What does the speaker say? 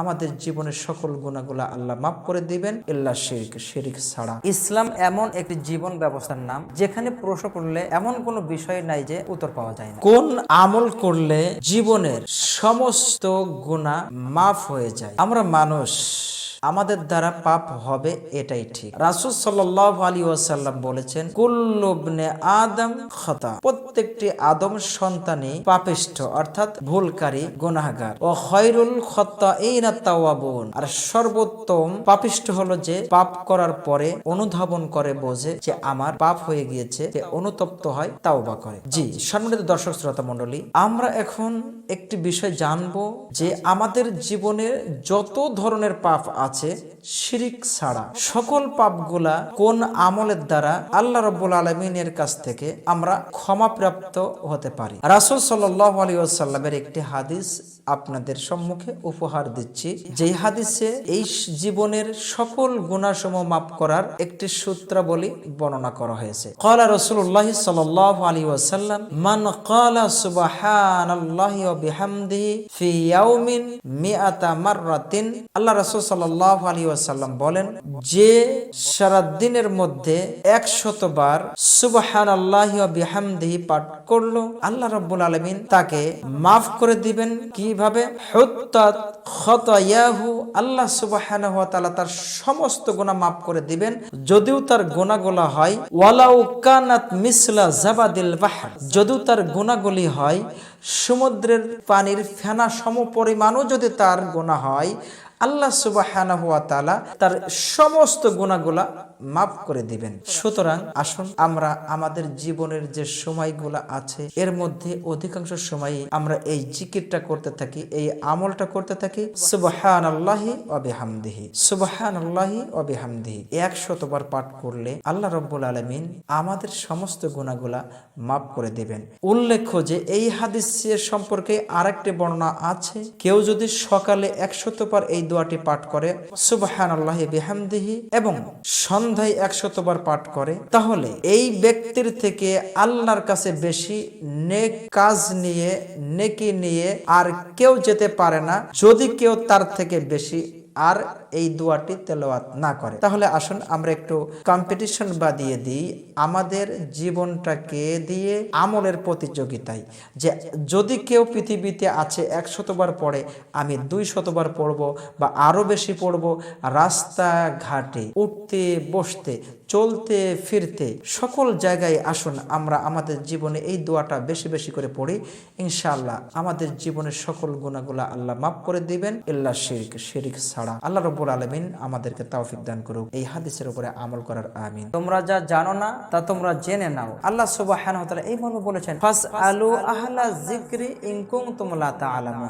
আমাদের জীবনের সকল গুণাগুলা আল্লাহ মাফ করে দিবেন, ইল্লা শিরিক শিরিক ছাড়া। ইসলাম এমন একটি জীবন ব্যবস্থার নাম, যেখানে প্রশ্ন করলে এমন কোনো বিষয় নাই যে উত্তর পাওয়া যায় না। কোন আমল করলে জীবনের সমস্ত গুণা মাফ হয়ে যায়? আমরা মানুষ। আমাদের দ্বারা পাপ হবে এটাই ঠিক। রাসুল সাল্লাহ আলী ওয়াসাল্লাম বলেছেন কুল্লুবনে আদম খতা। প্রত্যেকটি আদম সন্তানই পাপিষ্ঠ, অর্থাৎ ভুলকারী, গুনাহগার। ও খয়রুল খত্তা এই না তাওয়াবুন। আর সর্বোত্তম পাপিষ্ঠ হলো যে পাপ করার পরে অনুধাবন করে, বোঝে যে আমার পাপ হয়ে গিয়েছে, যে অনুতপ্ত হয়, তাওবা করে। জি, সম্মানিত দর্শক, শ্রোতা মন্ডলী আমরা এখন একটি বিষয় জানব যে আমাদের জীবনে যত ধরনের পাপ আছে শিরিক ছাড়া। সকল পাপগুলা কোন আমলের দ্বারা আল্লাহ রব্বুল আলমিনের কাছ থেকে আমরা ক্ষমাপ্রাপ্ত হতে পারি। রাসুল সাল্লাহ আলী একটি হাদিস আপনাদের সম্মুখে উপহার দিচ্ছি। যে হাদিসে এই জীবনের সকল গুণাসমূহ মাফ করার একটি সূত্রাবলী বর্ণনা করা হয়েছে। কলা রসুল্লাহ সাল্লাহ আলী ওয়াসাল্লাম, মান কালা বিহামদিহি ফি ইয়াউমিন মিআতা মাররাতিন আল্লাহ রাসূল সাল্লাল্লাহু আলাইহি ওয়াসাল্লাম বলেন, যে সারা দিনের মধ্যে 100 বার সুবহানাল্লাহি ওয়া বিহামদিহি পাঠ করল, আল্লাহ রাব্বুল আলামিন তাকে মাফ করে দিবেন। কীভাবে? আল্লাহ সুবহানাহু ওয়া তার সমস্ত গুনাহ মাফ করে দিবেন, যদিও তার গুনাহগুলো হয়, ওয়ালাউ কানাত মিসলা জাবাদিল বাহর যদিও তার গুণাগুলি হয় সমুদ্রের পানির ফেনা সম পরিমাণও যদি তার গোনা হয় আল্লাহ সুবাহ তার সমস্ত গুণাগুলা মাফ করে দিবেন। সুতরাং আসুন আমরা আমাদের জীবনের যে সময়গুলা আছে এর মধ্যে অধিকাংশ সময়ই আমরা এই জিকিরটা করতে থাকি এই আমলটা করতে থাকি। সুবাহান আল্লাহি অবিহামদিহি সুবাহান আল্লাহি অবিহামদিহি একশতবার পাঠ করলে আল্লাহ রব্বুল আলমিন আমাদের সমস্ত গুণাগুলা মাফ করে দিবেন। উল্লেখ্য যে এই হাদিসের সম্পর্কে আরেকটি বর্ণনা আছে কেউ যদি সকালে একশতবার এই দোয়াটি পাঠ করে সুবাহান আল্লাহি বিহামদিহি এবং সন্ধ্যায় একশতবার পাঠ করে, তাহলে এই ব্যক্তির থেকে আল্লাহর কাছে বেশি নেক কাজ নিয়ে, নেকি নিয়ে আর কেউ যেতে পারে না, যদি কেউ তার থেকে বেশি আর এই দোয়াটি তেলাওয়াত না করে। তাহলে আসুন আমরা একটু কম্পিটিশন বাদিয়ে দিই আমাদের জীবনটাকে দিয়ে আমলের প্রতিযোগিতায়। যে যদি কেউ পৃথিবীতে আছে একশতবার পড়ে, আমি দুই শতবার পড়ব বা আরও বেশি পড়ব, রাস্তাঘাটে উঠতে, বসতে, চলতে, ফিরতে, সকল জায়গায় আসুন আমরা আমাদের জীবনে এই দোয়াটা বেশি বেশি করে পড়ি। ইনশাআল্লাহ আমাদের জীবনের সকল গুণাগুলা আল্লাহ মাফ করে দিবেন। ইল্লা শিরিক শিরিক ছাড়া আল্লাহ রব্বুল আলমিন আমাদেরকে তাওফিক দান করুক, এই হাদিসের উপরে আমল করার, আমিন। তোমরা যা জানো না, তা তোমরা জেনে নাও। আল্লাহ সুবাহ এই মর্ম বলেছেন জিক্রি ইনকুম তুমলা তাআলামুন।